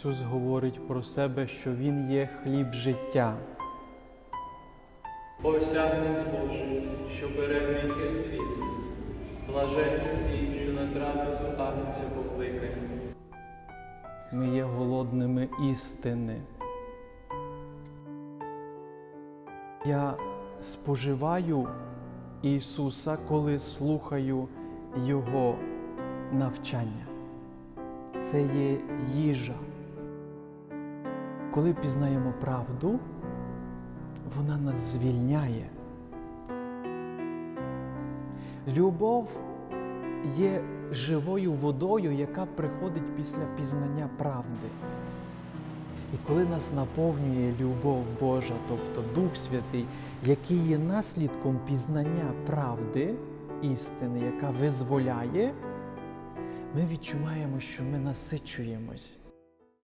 Ісус говорить про себе, що Він є хліб життя. Ось агнець Божий, що бере гріхи світу. Блаженні ті, що на трапезу агнця покликані. Ми є голодними істини. Я споживаю Ісуса, коли слухаю Його навчання. Це є їжа. Коли пізнаємо правду, вона нас звільняє. Любов є живою водою, яка приходить після пізнання правди. І коли нас наповнює любов Божа, тобто Дух Святий, який є наслідком пізнання правди, істини, яка визволяє, ми відчуваємо, що ми насичуємось.